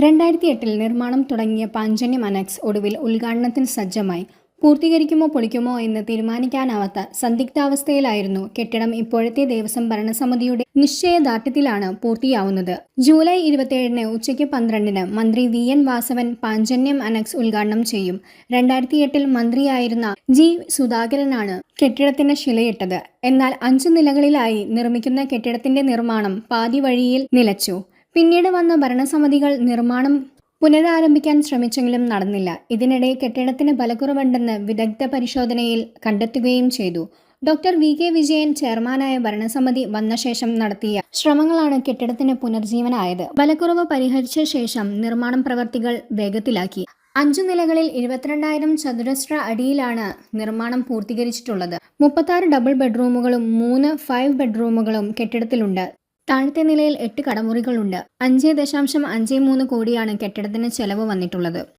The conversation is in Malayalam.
രണ്ടായിരത്തി എട്ടിൽ നിർമ്മാണം തുടങ്ങിയ പാഞ്ചന്യം അനക്സ് ഒടുവിൽ ഉദ്ഘാടനത്തിന് സജ്ജമായി. പൂർത്തീകരിക്കുമോ പൊളിക്കുമോ എന്ന് തീരുമാനിക്കാനാവാത്ത സന്ദിഗ്ധാവസ്ഥയിലായിരുന്നു കെട്ടിടം ഇപ്പോഴത്തെ ദേവസ്വം ഭരണസമിതിയുടെ നിശ്ചയദാർഢ്യത്തിലാണ് പൂർത്തിയാവുന്നത്. ജൂലൈ ഇരുപത്തിയേഴിന് ഉച്ചയ്ക്ക് പന്ത്രണ്ടിന് മന്ത്രി വി എൻ വാസവൻ പാഞ്ചന്യം അനക്സ് ഉദ്ഘാടനം ചെയ്യും. രണ്ടായിരത്തി എട്ടിൽ മന്ത്രിയായിരുന്ന ജി സുധാകരനാണ് കെട്ടിടത്തിന് ശിലയിട്ടത്. എന്നാൽ അഞ്ചു നിലകളിലായി നിർമ്മിക്കുന്ന കെട്ടിടത്തിന്റെ നിർമ്മാണം പാതി വഴിയിൽ നിലച്ചു. പിന്നീട് വന്ന ഭരണസമിതികൾ നിർമ്മാണം പുനരാരംഭിക്കാൻ ശ്രമിച്ചെങ്കിലും നടന്നില്ല. ഇതിനിടെ കെട്ടിടത്തിന് ബലക്കുറവുണ്ടെന്ന് വിദഗ്ധ പരിശോധനയിൽ കണ്ടെത്തുകയും ചെയ്തു. Doctor V. കെ. വിജയൻ ചെയർമാനായ ഭരണസമിതി വന്ന ശേഷം നടത്തിയ ശ്രമങ്ങളാണ് കെട്ടിടത്തിന് പുനർജീവനായത്. ബലക്കുറവ് പരിഹരിച്ച ശേഷം നിർമ്മാണം പ്രവർത്തികൾ വേഗത്തിലാക്കി. അഞ്ചു നിലകളിൽ ഇരുപത്തിരണ്ടായിരം ചതുരശ്ര അടിയിലാണ് നിർമ്മാണം പൂർത്തീകരിച്ചിട്ടുള്ളത്. മുപ്പത്താറ് ഡബിൾ ബെഡ്റൂമുകളും മൂന്ന് ഫൈവ് ബെഡ്റൂമുകളും കെട്ടിടത്തിലുണ്ട്. താഴത്തെ നിലയിൽ എട്ട് കടമുറികളുണ്ട്. അഞ്ച് ദശാംശം അഞ്ച് മൂന്ന് കോടിയാണ് കെട്ടിടത്തിന് ചെലവ് വന്നിട്ടുള്ളത്.